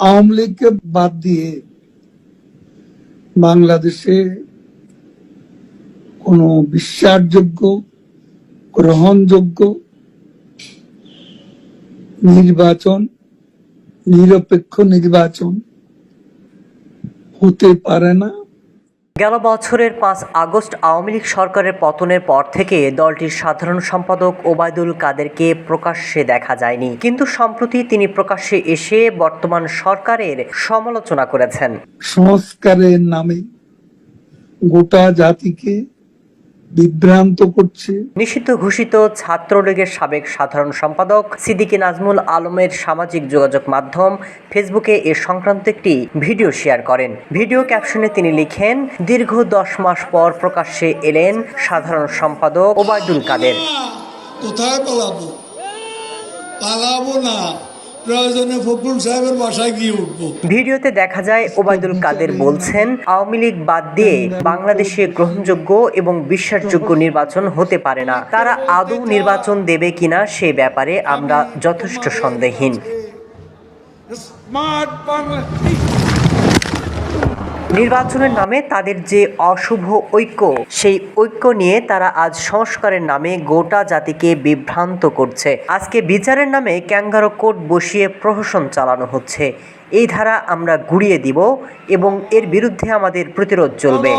আওয়ামী লীগকে বাদ দিয়ে বাংলাদেশে কোনো বিশ্বাসযোগ্য গ্রহণযোগ্য নির্বাচন নিরপেক্ষ নির্বাচন হতে পারে না। গেল বছরের পাঁচ আগস্ট আওয়ামী লীগ সরকারের পতনের পর থেকে দলটির সাধারণ সম্পাদক ওবায়দুল কাদেরকে প্রকাশ্যে দেখা যায়নি। কিন্তু সম্প্রতি তিনি প্রকাশ্যে এসে বর্তমান সরকারের সমালোচনা করেছেন। সংস্কারের নামে গোটা জাতিকে বিভ্রান্ত করছে। নিষিদ্ধ ঘোষিত ছাত্রলীগের সাবেক সাধারণ সম্পাদক সিদ্দিকী নাজমুল আলমের সামাজিক যোগাযোগ মাধ্যম ফেসবুকে এ সংক্রান্ত একটি ভিডিও শেয়ার করেন। ভিডিও ক্যাপশনে তিনি লিখেন দীর্ঘ দশ মাস পর প্রকাশ্যে এলেন সাধারণ সম্পাদক ওবায়দুল কাদের। কোথায় পালাবো? পালাবো না। প্রয়োজনে ফখরুল সাহেবের বাসায় গিয়ে উঠবো। ভিডিওতে দেখা যায় ওবায়দুল কাদের বলছেন আওয়ামী লীগ বাদ দিয়ে বাংলাদেশে গ্রহণযোগ্য এবং বিশ্বাসযোগ্য নির্বাচন হতে পারে না। তারা আদৌ নির্বাচন দেবে কিনা সে ব্যাপারে আমরা যথেষ্ট সন্দেহহীন। স্মার্ট বাংলা নির্বাচনের নামে তাদের যে অশুভ ঐক্য, সেই ঐক্য নিয়ে তারা আজ সংস্কারের নামে গোটা জাতিকে বিভ্রান্ত করছে। আজকে বিচারের নামে ক্যাঙ্গারো কোর্ট বসিয়ে প্রহসন চালানো হচ্ছে। এই ধারা আমরা গুড়িয়ে দিব এবং এর বিরুদ্ধে আমাদের প্রতিরোধ চলবে।